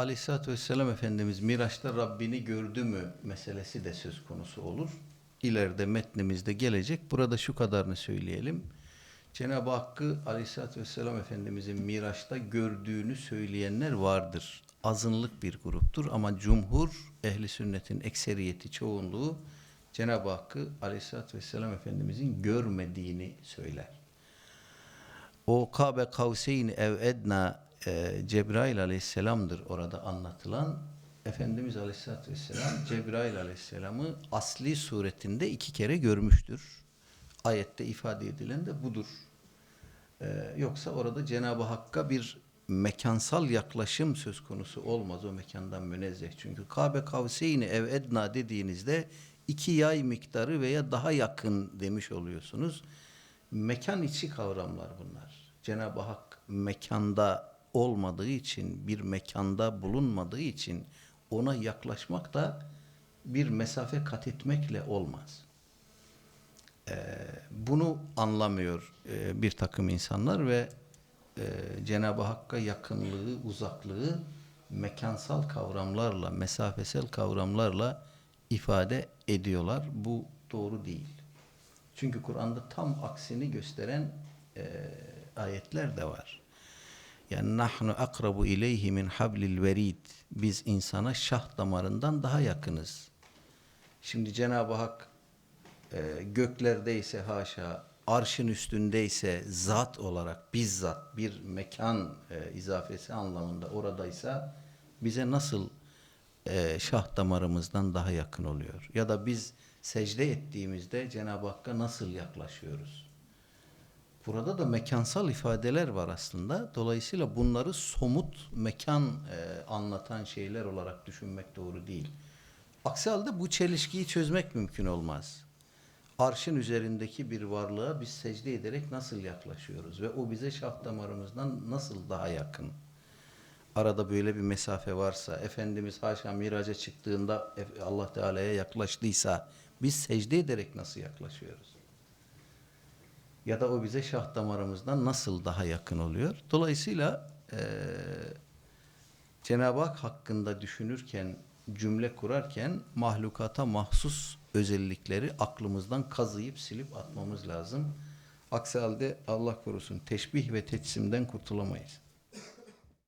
Aleyhisselatü Vesselam Efendimiz Miraç'ta Rabbini gördü mü meselesi de söz konusu olur. İleride metnimizde gelecek. Burada şu kadarını söyleyelim. Cenab-ı Hakk'ı Aleyhisselatü Vesselam Efendimizin Miraç'ta gördüğünü söyleyenler vardır. Azınlık bir gruptur ama cumhur, ehli sünnetin ekseriyeti, çoğunluğu Cenab-ı Hakk'ı Aleyhisselatü Vesselam Efendimizin görmediğini söyler. O Kabe Kavseyn ev edna e, Cebrail aleyhisselamdır orada anlatılan. Efendimiz aleyhisselatü vesselam Cebrail aleyhisselamı asli suretinde iki kere görmüştür. Ayette ifade edilen de budur. E, yoksa orada Cenab-ı Hakk'a bir mekansal yaklaşım söz konusu olmaz o mekandan münezzeh. Çünkü Kabe Kavseyni ev edna dediğinizde iki yay miktarı veya daha yakın demiş oluyorsunuz. Mekan içi kavramlar bunlar. Cenab-ı Hak mekanda olmadığı için, bir mekanda bulunmadığı için ona yaklaşmak da bir mesafe kat etmekle olmaz. Ee, bunu anlamıyor e, bir takım insanlar ve e, Cenab-ı Hakk'a yakınlığı, uzaklığı mekansal kavramlarla, mesafesel kavramlarla ifade ediyorlar. Bu doğru değil. Çünkü Kur'an'da tam aksini gösteren e, ayetler de var. Yani nahnu akrabu ileyhi min hablil verid. Biz insana şah damarından daha yakınız. Şimdi Cenab-ı Hak e, göklerdeyse haşa, arşın üstündeyse zat olarak bizzat bir mekan e, izafesi anlamında oradaysa bize nasıl e, şah damarımızdan daha yakın oluyor? Ya da biz secde ettiğimizde Cenab-ı Hakk'a nasıl yaklaşıyoruz? Burada da mekansal ifadeler var aslında. Dolayısıyla bunları somut mekan e, anlatan şeyler olarak düşünmek doğru değil. Aksi halde bu çelişkiyi çözmek mümkün olmaz. Arşın üzerindeki bir varlığa biz secde ederek nasıl yaklaşıyoruz ve o bize şah damarımızdan nasıl daha yakın? Arada böyle bir mesafe varsa, Efendimiz haşa miraca çıktığında Allah Teala'ya yaklaştıysa biz secde ederek nasıl yaklaşıyoruz? Ya da o bize şah damarımızdan nasıl daha yakın oluyor? Dolayısıyla e, Cenab-ı Hak hakkında düşünürken, cümle kurarken mahlukata mahsus özellikleri aklımızdan kazıyıp silip atmamız lazım. Aksi halde Allah korusun teşbih ve teçsimden kurtulamayız.